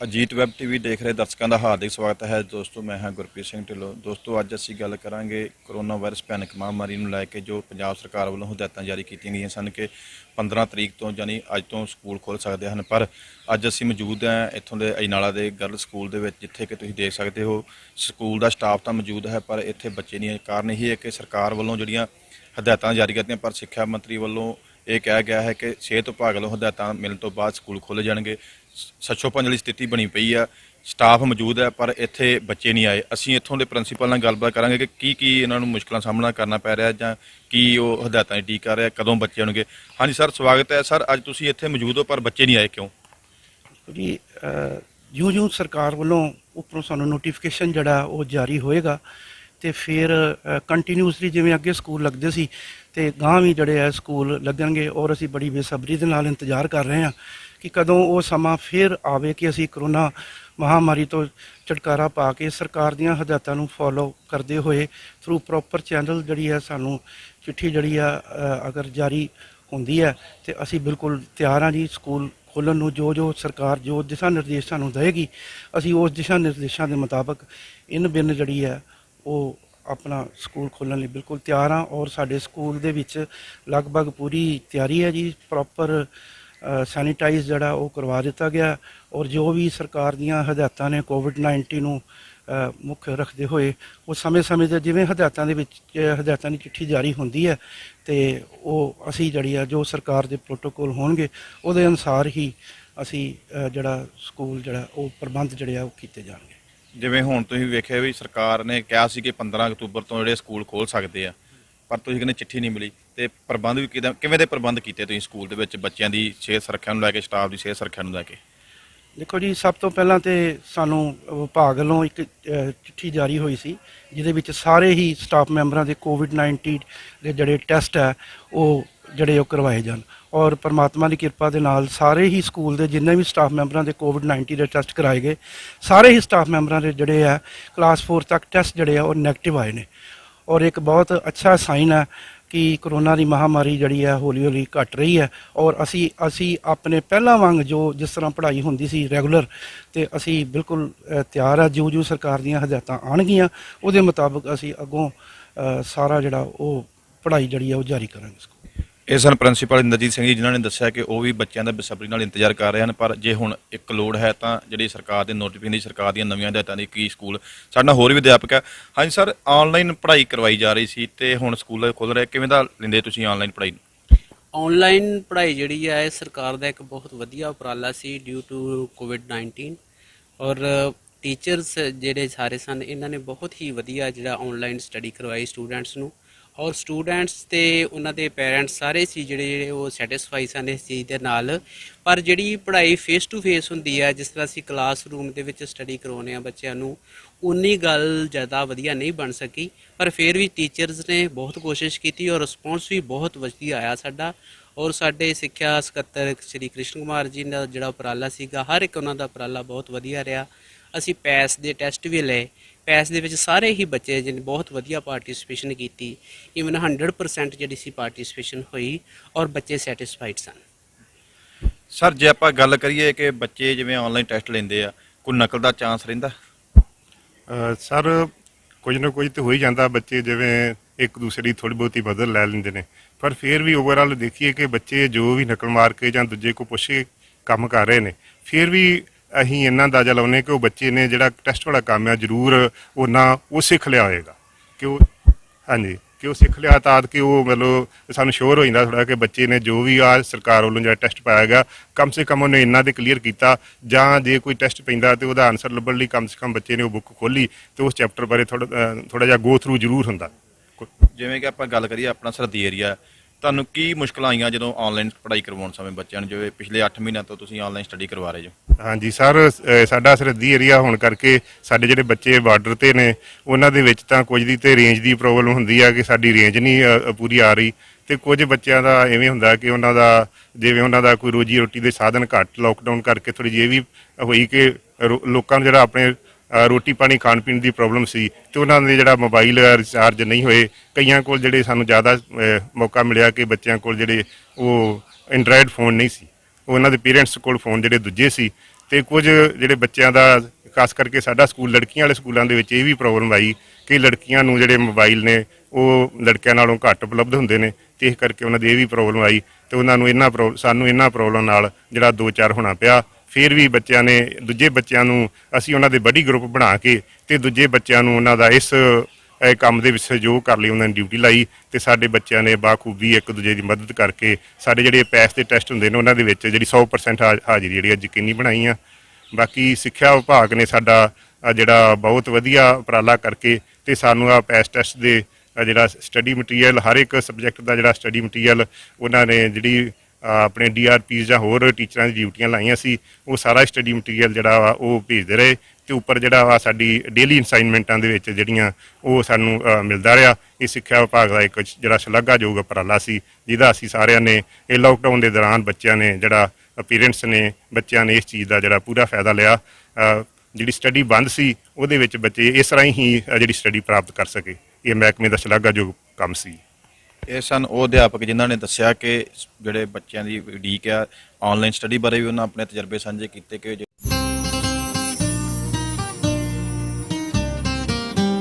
Ajit web TV ਦੇਖ ਰਹੇ ਦਰਸ਼ਕਾਂ ਦਾ ਹਾਰਦਿਕ ਸਵਾਗਤ ਹੈ। ਦੋਸਤੋ, ਮੈਂ ਹਾਂ ਗੁਰਪ੍ਰੀਤ ਸਿੰਘ ਢਿੱਲੋਂ। ਦੋਸਤੋ, ਅੱਜ ਅਸੀਂ ਗੱਲ ਕਰਾਂਗੇ ਕਰੋਨਾ ਵਾਇਰਸ ਭਿਆਨਕ ਮਹਾਮਾਰੀ ਨੂੰ ਲੈ ਕੇ ਜੋ ਪੰਜਾਬ ਸਰਕਾਰ ਵੱਲੋਂ ਹਦਾਇਤਾਂ ਜਾਰੀ ਕੀਤੀਆਂ ਗਈਆਂ ਸਨ ਕਿ 15 ਤਰੀਕ ਤੋਂ ਯਾਨੀ ਅੱਜ ਤੋਂ ਸਕੂਲ ਖੁੱਲ ਸਕਦੇ ਹਨ। ਪਰ ਅੱਜ ਅਸੀਂ ਮੌਜੂਦ ਹਾਂ ਇੱਥੋਂ ਦੇ ਅਜਨਾਲਾ ਦੇ ਗਰਲ ਸਕੂਲ ਦੇ ਵਿੱਚ, ਜਿੱਥੇ ਕਿ ਤੁਸੀਂ ਦੇਖ ਸਕਦੇ ਹੋ ਸਕੂਲ ਦਾ ਸਟਾਫ ਤਾਂ ਮੌਜੂਦ ਹੈ, ਪਰ ਇੱਥੇ ਬੱਚੇ ਨਹੀਂ ਕਾਰਨ ਇਹ ਹੈ ਕਿ ਸਰਕਾਰ ਵੱਲੋਂ ਜਿਹੜੀਆਂ ਹਦਾਇਤਾਂ ਜਾਰੀ ਕੀਤੀਆਂ, ਪਰ ਸਿੱਖਿਆ ਮੰਤਰੀ ਵੱਲੋਂ ਇਹ ਕਿਹਾ ਗਿਆ ਹੈ ਕਿ ਸਿਹਤ ਵਿਭਾਗ ਵੱਲੋਂ ਹਦਾਇਤਾਂ ਮਿਲਣ ਤੋਂ ਬਾਅਦ ਸਕੂਲ ਖੋਲ੍ਹੇ ਜਾਣਗੇ। ਸੱਚੋ ਪੰਜ ਵਾਲੀ ਸਥਿਤੀ ਬਣੀ ਪਈ ਆ ਸਟਾਫ ਮੌਜੂਦ ਹੈ ਪਰ ਇੱਥੇ ਬੱਚੇ ਨਹੀਂ ਆਏ। ਅਸੀਂ ਇੱਥੋਂ ਦੇ ਪ੍ਰਿੰਸੀਪਲ ਨਾਲ ਗੱਲਬਾਤ ਕਰਾਂਗੇ ਕਿ ਕੀ ਕੀ ਇਹਨਾਂ ਨੂੰ ਮੁਸ਼ਕਲਾਂ ਸਾਹਮਣਾ ਕਰਨਾ ਪੈ ਰਿਹਾ ਜਾਂ ਕੀ ਉਹ ਹਦਾਇਤਾਂ ਦੀ ਠੀਕ ਕਰ ਰਿਹਾ ਕਦੋਂ ਬੱਚੇ ਆਉਣਗੇ। ਹਾਂਜੀ ਸਰ, ਸਵਾਗਤ ਹੈ। ਸਰ, ਅੱਜ ਤੁਸੀਂ ਇੱਥੇ ਮੌਜੂਦ ਹੋ, ਪਰ ਬੱਚੇ ਨਹੀਂ ਆਏ ਕਿਉਂ? ਜੀ ਜਿਉਂ ਜਿਉਂ ਸਰਕਾਰ ਵੱਲੋਂ ਉੱਪਰੋਂ ਸਾਨੂੰ ਨੋਟੀਫਿਕੇਸ਼ਨ ਜਿਹੜਾ ਉਹ ਜਾਰੀ ਹੋਏਗਾ, ਤੇ ਫਿਰ ਕੰਟੀਨਿਊਸਲੀ ਜਿਵੇਂ ਅੱਗੇ ਸਕੂਲ ਲੱਗਦੇ ਸੀ, ਤੇ ਗਾਂ ਵੀ ਜਿਹੜੇ ਆ ਸਕੂਲ ਲੱਗਣਗੇ, ਔਰ ਅਸੀਂ ਬੜੀ ਬੇਸਬਰੀ ਦੇ ਨਾਲ ਇੰਤਜ਼ਾਰ ਕਰ ਰਹੇ ਹਾਂ। ਕਿ ਕਦੋਂ ਉਹ ਸਮਾਂ ਫਿਰ ਆਵੇ ਕਿ ਅਸੀਂ ਕਰੋਨਾ ਮਹਾਮਾਰੀ ਤੋਂ ਛੁਟਕਾਰਾ ਪਾ ਕੇ ਸਰਕਾਰ ਦੀਆਂ ਹਦਾਇਤਾਂ ਨੂੰ ਫੋਲੋ ਕਰਦੇ ਹੋਏ ਥਰੂ ਪ੍ਰੋਪਰ ਚੈਨਲ ਜਿਹੜੀ ਹੈ ਸਾਨੂੰ ਚਿੱਠੀ ਜਿਹੜੀ ਆ ਅਗਰ ਜਾਰੀ ਹੁੰਦੀ ਹੈ ਤੇ ਅਸੀਂ ਬਿਲਕੁਲ ਤਿਆਰ ਹਾਂ ਜੀ, ਸਕੂਲ ਖੋਲ੍ਹਣ ਨੂੰ ਜੋ ਜੋ ਸਰਕਾਰ ਜੋ ਦਿਸ਼ਾ ਨਿਰਦੇਸ਼ ਸਾਨੂੰ ਦੇਵੇਗੀ, ਅਸੀਂ ਉਸ ਦਿਸ਼ਾ ਨਿਰਦੇਸ਼ਾਂ ਦੇ ਮੁਤਾਬਕ ਇਨ ਬਿਨ ਜਿਹੜੀ ਹੈ ਉਹ ਆਪਣਾ ਸਕੂਲ ਖੋਲ੍ਹਣ ਲਈ ਬਿਲਕੁਲ ਤਿਆਰ ਹਾਂ ਔਰ ਸਾਡੇ ਸਕੂਲ ਦੇ ਵਿੱਚ ਲਗਭਗ ਪੂਰੀ ਤਿਆਰੀ ਹੈ ਜੀ ਪ੍ਰੋਪਰ ਸੈਨੀਟਾਈਜ਼ ਜਿਹੜਾ ਉਹ ਕਰਵਾ ਦਿੱਤਾ ਗਿਆ ਔਰ ਜੋ ਵੀ ਸਰਕਾਰ ਦੀਆਂ ਹਦਾਇਤਾਂ ਨੇ ਕੋਵਿਡ 19 ਨੂੰ ਮੁੱਖ ਰੱਖਦੇ ਹੋਏ, ਉਹ ਸਮੇਂ-ਸਮੇਂ ਤੇ ਜਿਵੇਂ ਹਦਾਇਤਾਂ ਦੇ ਵਿੱਚ ਹਦਾਇਤਾਂ ਦੀ ਚਿੱਠੀ ਜਾਰੀ ਹੁੰਦੀ ਹੈ ਤੇ ਉਹ ਅਸੀਂ ਜਿਹੜੀ ਆ ਜੋ ਸਰਕਾਰ ਦੇ ਪ੍ਰੋਟੋਕੋਲ ਹੋਣਗੇ, ਉਹਦੇ ਅਨੁਸਾਰ ਹੀ ਅਸੀਂ ਜਿਹੜਾ ਸਕੂਲ ਜਿਹੜਾ, ਉਹ ਪ੍ਰਬੰਧ ਜਿਹੜੇ ਆ ਉਹ ਕੀਤੇ ਜਾਣਗੇ। ਜਿਵੇਂ ਹੁਣ ਤੁਸੀਂ ਵੇਖਿਆ ਵੀ ਸਰਕਾਰ ਨੇ ਕਿਹਾ ਸੀ ਕਿ 15 ਅਕਤੂਬਰ ਤੋਂ ਜਿਹੜੇ ਸਕੂਲ ਖੋਲ ਸਕਦੇ ਆ, ਪਰ ਤੁਸੀਂ ਕਹਿੰਦੇ ਚਿੱਠੀ ਨਹੀਂ ਮਿਲੀ। ਤੇ ਪ੍ਰਬੰਧ ਵੀ ਕਿਦਾਂ ਕਿਵੇਂ ਦੇ ਪ੍ਰਬੰਧ ਕੀਤੇ ਤੁਸੀਂ ਸਕੂਲ ਦੇ ਵਿੱਚ ਬੱਚਿਆਂ ਦੀ ਸਿਹਤ ਸੁਰੱਖਿਆ ਨੂੰ ਲੈ ਕੇ, ਸਟਾਫ ਦੀ ਸਿਹਤ ਸੁਰੱਖਿਆ ਨੂੰ ਲੈ ਕੇ? ਦੇਖੋ ਜੀ, ਸਭ ਤੋਂ ਪਹਿਲਾਂ ਤੇ ਸਾਨੂੰ ਵਿਭਾਗ ਵੱਲੋਂ ਇੱਕ ਚਿੱਠੀ ਜਾਰੀ ਹੋਈ ਸੀ, ਜਿਹਦੇ ਵਿੱਚ ਸਾਰੇ ਹੀ ਸਟਾਫ ਮੈਂਬਰਾਂ ਦੇ ਕੋਵਿਡ 19 ਦੇ ਜਿਹੜੇ ਟੈਸਟ ਹੈ, ਉਹ ਜਿਹੜੇ ਉਹ ਕਰਵਾਏ ਜਾਣ। ਔਰ ਪਰਮਾਤਮਾ ਦੀ ਕਿਰਪਾ ਦੇ ਨਾਲ ਸਾਰੇ ਹੀ ਸਕੂਲ ਦੇ ਜਿੰਨੇ ਵੀ ਸਟਾਫ ਮੈਂਬਰਾਂ ਦੇ ਕੋਵਿਡ 19 ਦੇ ਟੈਸਟ ਕਰਾਏ ਗਏ, ਸਾਰੇ ਹੀ ਸਟਾਫ ਮੈਂਬਰਾਂ ਦੇ ਜਿਹੜੇ ਆ ਕਲਾਸ 4 ਤੱਕ ਟੈਸਟ ਜਿਹੜੇ ਆ, ਉਹ ਨੈਗੇਟਿਵ ਆਏ ਨੇ। ਔਰ ਇੱਕ ਬਹੁਤ ਅੱਛਾ ਸਾਈਨ ਹੈ ਕਿ ਕਰੋਨਾ ਦੀ ਮਹਾਮਾਰੀ ਜਿਹੜੀ ਹੈ ਹੌਲੀ ਹੌਲੀ ਘਟ ਰਹੀ ਹੈ ਔਰ ਅਸੀਂ ਅਸੀਂ ਆਪਣੇ ਪਹਿਲਾਂ ਵਾਂਗ ਜੋ ਜਿਸ ਤਰ੍ਹਾਂ ਪੜ੍ਹਾਈ ਹੁੰਦੀ ਸੀ ਰੈਗੂਲਰ ਤੇ ਅਸੀਂ ਬਿਲਕੁਲ ਤਿਆਰ ਆ ਜਿਉਂ ਜਿਉਂ ਸਰਕਾਰ ਦੀਆਂ ਹਦਾਇਤਾਂ ਆਉਣਗੀਆਂ, ਉਹਦੇ ਮੁਤਾਬਕ ਅਸੀਂ ਅੱਗੋਂ ਸਾਰਾ ਜਿਹੜਾ ਉਹ ਪੜ੍ਹਾਈ ਜਿਹੜੀ ਆ, ਉਹ ਜਾਰੀ ਕਰਾਂਗੇ ਸਕੂਲ। ਇਹ ਸਨ ਪ੍ਰਿੰਸੀਪਲ ਇੰਦਰਜੀਤ ਸਿੰਘ ਜੀ, ਜਿਨ੍ਹਾਂ ਨੇ ਦੱਸਿਆ ਕਿ ਉਹ ਵੀ ਬੱਚਿਆਂ ਦਾ ਬੇਸਬਰੀ ਨਾਲ ਇੰਤਜ਼ਾਰ ਕਰ ਰਹੇ ਹਨ, ਪਰ ਜੇ ਹੁਣ ਇੱਕ ਲੋੜ ਹੈ ਤਾਂ ਜਿਹੜੀ ਸਰਕਾਰ ਦੇ ਨੋਟੀਫਿਕੇਸ਼ਨ ਦੀ ਸਰਕਾਰ ਦੀਆਂ ਨਵੀਆਂ ਹਦਾਇਤਾਂ ਦੀ ਕੀ ਸਕੂਲ, ਸਾਡੇ ਨਾਲ ਹੋਰ ਵੀ ਅਧਿਆਪਕ ਹੈ। ਹਾਂਜੀ ਸਰ, ਆਨਲਾਈਨ ਪੜ੍ਹਾਈ ਕਰਵਾਈ ਜਾ ਰਹੀ ਸੀ ਤੇ ਹੁਣ ਸਕੂਲ ਖੁੱਲ ਰਹੇ, ਕਿਵੇਂ ਦਾ ਲੈਂਦੇ ਤੁਸੀਂ ਆਨਲਾਈਨ ਪੜ੍ਹਾਈ ਨੂੰ? ਆਨਲਾਈਨ ਪੜ੍ਹਾਈ ਜਿਹੜੀ ਹੈ ਇਹ ਸਰਕਾਰ ਦਾ ਇੱਕ ਬਹੁਤ ਵਧੀਆ ਉਪਰਾਲਾ ਸੀ ਡਿਊ ਟੂ ਕੋਵਿਡ 19 ਔਰ ਟੀਚਰਸ ਜਿਹੜੇ ਸਾਰੇ ਸਨ, ਇਹਨਾਂ ਨੇ ਬਹੁਤ ਹੀ ਵਧੀਆ ਜਿਹੜਾ ਆਨਲਾਈਨ ਸਟੱਡੀ ਕਰਵਾਈ ਸਟੂਡੈਂਟਸ ਨੂੰ। ਔਰ ਸਟੂਡੈਂਟਸ ਤੇ ਉਹਨਾਂ ਦੇ ਪੇਰੈਂਟਸ ਸਾਰੇ ਸੀ ਜਿਹੜੇ ਜਿਹੜੇ ਉਹ ਸੈਟੀਸਫਾਈ ਸਨ ਇਸ ਚੀਜ਼ ਦੇ ਨਾਲ। ਪਰ ਜਿਹੜੀ ਪੜ੍ਹਾਈ ਫੇਸ ਟੂ ਫੇਸ ਹੁੰਦੀ ਹੈ ਜਿਸ ਤਰ੍ਹਾਂ ਅਸੀਂ ਕਲਾਸਰੂਮ ਦੇ ਵਿੱਚ ਸਟੱਡੀ ਕਰਾਉਂਦੇ ਆ ਬੱਚਿਆਂ ਨੂੰ, ਉਨੀ ਗੱਲ ਜ਼ਿਆਦਾ ਵਧੀਆ ਨਹੀਂ ਬਣ ਸਕੀ। ਪਰ ਫਿਰ ਵੀ ਟੀਚਰਸ ਨੇ ਬਹੁਤ ਕੋਸ਼ਿਸ਼ ਕੀਤੀ ਔਰ ਰਿਸਪੌਂਸ ਵੀ ਬਹੁਤ ਵਧੀਆ ਆਇਆ ਸਾਡਾ। ਔਰ ਸਾਡੇ ਸਿੱਖਿਆ ਸਕੱਤਰ ਸ਼੍ਰੀ ਕ੍ਰਿਸ਼ਨ ਕੁਮਾਰ ਜੀ ਦਾ ਜਿਹੜਾ ਉਪਰਾਲਾ ਸੀਗਾ, ਹਰ ਇੱਕ ਉਹਨਾਂ ਦਾ ਉਪਰਾਲਾ ਬਹੁਤ ਵਧੀਆ ਰਿਹਾ। ਅਸੀਂ ਪੈਸ ਦੇ ਟੈਸਟ ਵੀ ਲਏ। ਪੈਸ ਦੇ ਵਿੱਚ ਸਾਰੇ ਹੀ ਬੱਚੇ ਜਿਹਨੇ ਬਹੁਤ ਵਧੀਆ ਪਾਰਟਿਸਿਪੇਸ਼ਨ ਕੀਤੀ ਇਵਨ 100% ਜਿਹੜੀ ਸੀ ਪਾਰਟਿਸਿਪੇਸ਼ਨ ਹੋਈ ਔਰ ਬੱਚੇ ਸੈਟੀਸਫਾਈਡ ਸਨ। ਸਰ ਜੇ ਆਪਾਂ ਗੱਲ ਕਰੀਏ ਕਿ ਬੱਚੇ ਜਿਵੇਂ ਆਨਲਾਈਨ ਟੈਸਟ ਲੈਂਦੇ ਆ ਕੋਈ ਨਕਲ ਦਾ ਚਾਂਸ ਰਹਿੰਦਾ? ਸਰ ਕੁਝ ਨਾ ਕੁਝ ਤੇ ਹੋ ਹੀ ਜਾਂਦਾ ਬੱਚੇ ਜਿਵੇਂ ਇੱਕ ਦੂਸਰੇ ਦੀ ਥੋੜੀ ਬਹੁਤੀ ਮਦਦ ਲੈ ਲੈਂਦੇ ਨੇ। ਪਰ ਫਿਰ ਵੀ ਓਵਰਆਲ ਦੇਖੀਏ ਕਿ ਬੱਚੇ ਜੋ ਵੀ ਨਕਲ ਮਾਰ ਕੇ ਜਾਂ ਦੂਜੇ ਕੋ ਪੁੱਛ ਕੇ ਕੰਮ ਕਰ ਰਹੇ ਨੇ ਫਿਰ ਵੀ ਅਸੀਂ ਇਹਨਾਂ ਅੰਦਾਜ਼ਾ ਲਾਉਨੇ ਕਿ ਉਹ ਬੱਚੇ ਨੇ ਜਿਹੜਾ ਟੈਸਟ ਵਾਲਾ ਕੰਮ ਆ, ਜ਼ਰੂਰ ਉਹਨਾਂ ਉਹ ਸਿੱਖ ਲਿਆ ਹੋਏਗਾ। ਕਿ ਉਹ ਹਾਂਜੀ, ਕਿ ਉਹ ਸਿੱਖ ਲਿਆ ਤਾਂ ਕਿ ਉਹ ਮਤਲਬ ਸਾਨੂੰ ਸ਼ੋਰ ਹੋ ਜਾਂਦਾ ਥੋੜਾ ਕਿ ਬੱਚੇ ਨੇ ਜੋ ਵੀ ਆ ਸਰਕਾਰ ਵੱਲੋਂ ਜਿਹੜਾ ਟੈਸਟ ਪਾਇਆ ਗਿਆ, ਕਮ ਸੇ ਕਮ ਉਹਨੇ ਇੰਨਾ ਦੇ ਕਲੀਅਰ ਕੀਤਾ। ਜਾਂ ਜੇ ਕੋਈ ਟੈਸਟ ਪੈਂਦਾ ਤੇ ਉਹਦਾ ਆਨਸਰ ਲੱਭਣ ਲਈ ਕਮ ਸੇ ਕਮ ਬੱਚੇ ਨੇ ਉਹ ਬੁੱਕ ਖੋਲੀ ਤੇ ਉਸ ਚੈਪਟਰ ਬਾਰੇ ਥੋੜਾ ਥੋੜਾ ਜਿਹਾ ਗੋ ਥਰੂ ਜ਼ਰੂਰ ਹੁੰਦਾ। ਜਿਵੇਂ ਕਿ ਆਪਾਂ ਗੱਲ ਕਰੀਏ ਆਪਣਾ ਸਰਦੀ ਏਰੀਆ ਤੁਹਾਨੂੰ ਕੀ ਮੁਸ਼ਕਲਾਂ ਆਈਆਂ ਜਦੋਂ ਆਨਲਾਈਨ ਪੜ੍ਹਾਈ ਕਰਵਾਉਣ ਸਮੇਂ ਬੱਚਿਆਂ ਨੂੰ ਜਿਵੇਂ ਪਿਛਲੇ 8 ਮਹੀਨਿਆਂ ਤੋਂ ਤੁਸੀਂ ਆਨਲਾਈਨ ਸਟੱਡੀ ਕਰਵਾ ਰਹੇ ਜੋ? ਹਾਂਜੀ ਸਰ ਅਹ ਸਾਡਾ ਸਰਹੱਦੀ ਏਰੀਆ ਹੋਣ ਕਰਕੇ ਸਾਡੇ ਜਿਹੜੇ ਬੱਚੇ ਬਾਰਡਰ ਤੇ ਨੇ ਉਹਨਾਂ ਦੇ ਵਿੱਚ ਤਾਂ ਕੁਝ ਦੀ ਤੇ ਰੇਂਜ ਦੀ ਪ੍ਰੋਬਲਮ ਹੁੰਦੀ ਆ ਕਿ ਸਾਡੀ ਰੇਂਜ ਨਹੀਂ ਅਹ, ਪੂਰੀ ਆ ਰਹੀ। ਤੇ ਕੁਝ ਬੱਚਿਆਂ ਦਾ ਐਵੇਂ ਹੁੰਦਾ ਕਿ ਉਹਨਾਂ ਦਾ ਜਿਵੇਂ ਉਹਨਾਂ ਦਾ ਕੋਈ ਰੋਜੀ ਰੋਟੀ ਦੇ ਸਾਧਨ ਘੱਟ ਲੋਕਡਾਊਨ ਕਰਕੇ ਥੋੜੀ ਜਿਹੀ ਇਹ ਵੀ ਹੋਈ ਕਿ ਰੋ- ਲੋਕਾਂ ਨੂੰ ਜਿਹੜਾ ਆਪਣੇ ਰੋਟੀ ਪਾਣੀ ਖਾਣ ਪੀਣ ਦੀ ਪ੍ਰੋਬਲਮ ਸੀ ਤੇ ਉਹਨਾਂ ਦੇ ਜਿਹੜਾ ਮੋਬਾਈਲ ਰਿਚਾਰਜ ਨਹੀਂ ਹੋਏ, ਕਈਆਂ ਕੋਲ ਜਿਹੜੇ ਸਾਨੂੰ ਜ਼ਿਆਦਾ ਮੌਕਾ ਮਿਲਿਆ ਕਿ ਬੱਚਿਆਂ ਕੋਲ ਜਿਹੜੇ ਉਹ ਐਂਡਰਾਇਡ ਫੋਨ ਨਹੀਂ ਸੀ। ਉਹਨਾਂ ਦੇ ਪੇਰੈਂਟਸ ਕੋਲ ਫੋਨ ਜਿਹੜੇ ਦੂਜੇ ਸੀ ਤੇ ਕੁਝ ਜਿਹੜੇ ਬੱਚਿਆਂ ਦਾ, ਖਾਸ ਕਰਕੇ ਸਾਡਾ ਸਕੂਲ, ਲੜਕੀਆਂ ਵਾਲੇ ਸਕੂਲਾਂ ਦੇ ਵਿੱਚ ਇਹ ਵੀ ਪ੍ਰੋਬਲਮ ਆਈ ਕਿ ਲੜਕੀਆਂ ਨੂੰ ਜਿਹੜੇ ਮੋਬਾਈਲ ਨੇ, ਉਹ ਲੜਕਿਆਂ ਨਾਲੋਂ ਘੱਟ ਉਪਲਬਧ ਹੁੰਦੇ ਨੇ ਤੇ ਇਸ ਕਰਕੇ ਉਹਨਾਂ ਦੀ ਇਹ ਵੀ ਪ੍ਰੋਬਲਮ ਆਈ ਤੇ ਉਹਨਾਂ ਨੂੰ ਇਹਨਾਂ ਪ੍ਰੋ- ਸਾਨੂੰ ਇਹਨਾਂ ਪ੍ਰੋਬਲਮ ਨਾਲ ਜਿਹੜਾ ਦੋ ਚਾਰ ਹੋਣਾ ਪਿਆ। ਫਿਰ ਵੀ ਬੱਚਿਆਂ ਨੇ, ਦੂਜੇ ਬੱਚਿਆਂ ਨੂੰ ਅਸੀਂ ਉਹਨਾਂ ਦੇ ਬੜੀ ਗਰੁੱਪ ਬਣਾ ਕੇ ਤੇ ਦੂਜੇ ਬੱਚਿਆਂ ਨੂੰ ਉਹਨਾਂ ਦਾ ਇਸ, ਇਹ ਕੰਮ ਦੇ ਵਿੱਚ ਸਹਿਯੋਗ ਕਰ ਲਈ, ਉਹਨਾਂ ਨੇ ਡਿਊਟੀ ਲਾਈ ਤੇ ਸਾਡੇ ਬੱਚਿਆਂ ਨੇ ਬਾਖੂਬੀ ਇੱਕ ਦੂਜੇ ਦੀ ਮਦਦ ਕਰਕੇ ਸਾਡੇ ਜਿਹੜੇ ਪੈਸ ਦੇ ਟੈਸਟ ਹੁੰਦੇ ਨੇ ਉਹਨਾਂ ਦੇ ਵਿੱਚ ਜਿਹੜੀ 100% ਹਾ- ਹਾਜ਼ਰੀ ਜਿਹੜੀ ਆ ਯਕੀਨੀ ਬਣਾਈ ਆ। ਬਾਕੀ ਸਿੱਖਿਆ ਵਿਭਾਗ ਨੇ ਸਾਡਾ ਜਿਹੜਾ ਬਹੁਤ ਵਧੀਆ ਉਪਰਾਲਾ ਕਰਕੇ ਤੇ ਸਾਨੂੰ ਆ ਪੈਸ ਟੈਸਟ ਦੇ ਜਿਹੜਾ ਸਟੱਡੀ ਮਟੀਰੀਅਲ ਹਰ ਇੱਕ ਸਬਜੈਕਟ ਦਾ ਜਿਹੜਾ ਸਟੱਡੀ ਮਟੀਰੀਅਲ ਉਹਨਾਂ ਨੇ ਜਿਹੜੀ ਆਪਣੇ ਡੀਆਰਪੀਸ ਜਾਂ ਹੋਰ ਟੀਚਰਾਂ ਦੀ ਡਿਊਟੀਆਂ ਲਾਈਆਂ ਸੀ, ਉਹ ਸਾਰਾ ਸਟੱਡੀ ਮਟੀਰੀਅਲ ਜਿਹੜਾ ਵਾ ਉਹ ਭੇਜਦੇ ਰਹੇ ਤੇ ਉੱਪਰ ਜਿਹੜਾ ਵਾ ਸਾਡੀ ਡੇਲੀ ਅਸਾਈਨਮੈਂਟਾਂ ਦੇ ਵਿੱਚ ਜਿਹੜੀਆਂ ਉਹ ਸਾਨੂੰ ਮਿਲਦਾ ਰਿਹਾ। ਇਹ ਸਿੱਖਿਆ ਵਿਭਾਗ ਦਾ ਇੱਕ ਜਿਹੜਾ ਸ਼ਲਾਘਾਯੋਗ ਉਪਰਾਲਾ ਸੀ, ਜਿਹਦਾ ਅਸੀਂ ਸਾਰਿਆਂ ਨੇ ਇਹ ਲੋਕਡਾਊਨ ਦੇ ਦੌਰਾਨ ਬੱਚਿਆਂ ਨੇ ਜਿਹੜਾ ਪੇਰੈਂਟਸ ਨੇ ਬੱਚਿਆਂ ਨੇ ਇਸ ਚੀਜ਼ ਦਾ ਜਿਹੜਾ ਪੂਰਾ ਫਾਇਦਾ ਲਿਆ। ਜਿਹੜੀ ਸਟੱਡੀ ਬੰਦ ਸੀ, ਉਹਦੇ ਵਿੱਚ ਬੱਚੇ ਇਸ ਤਰ੍ਹਾਂ ਹੀ ਜਿਹੜੀ ਸਟੱਡੀ ਪ੍ਰਾਪਤ ਕਰ ਸਕੇ। ਇਹ ਮਹਿਕਮੇ ਦਾ ਸ਼ਲਾਘਾਯੋਗ ਕੰਮ ਸੀ। ਇਹ ਸਨ ਉਹ ਅਧਿਆਪਕ ਜਿਨ੍ਹਾਂ ਨੇ ਦੱਸਿਆ ਕਿ ਜਿਹੜੇ ਬੱਚਿਆਂ ਦੀ ਉਡੀਕ ਆ ਆਨਲਾਈਨ ਸਟੱਡੀ ਬਾਰੇ ਵੀ ਉਹਨਾਂ ਆਪਣੇ ਤਜਰਬੇ ਸਾਂਝੇ ਕੀਤੇ ਕਿ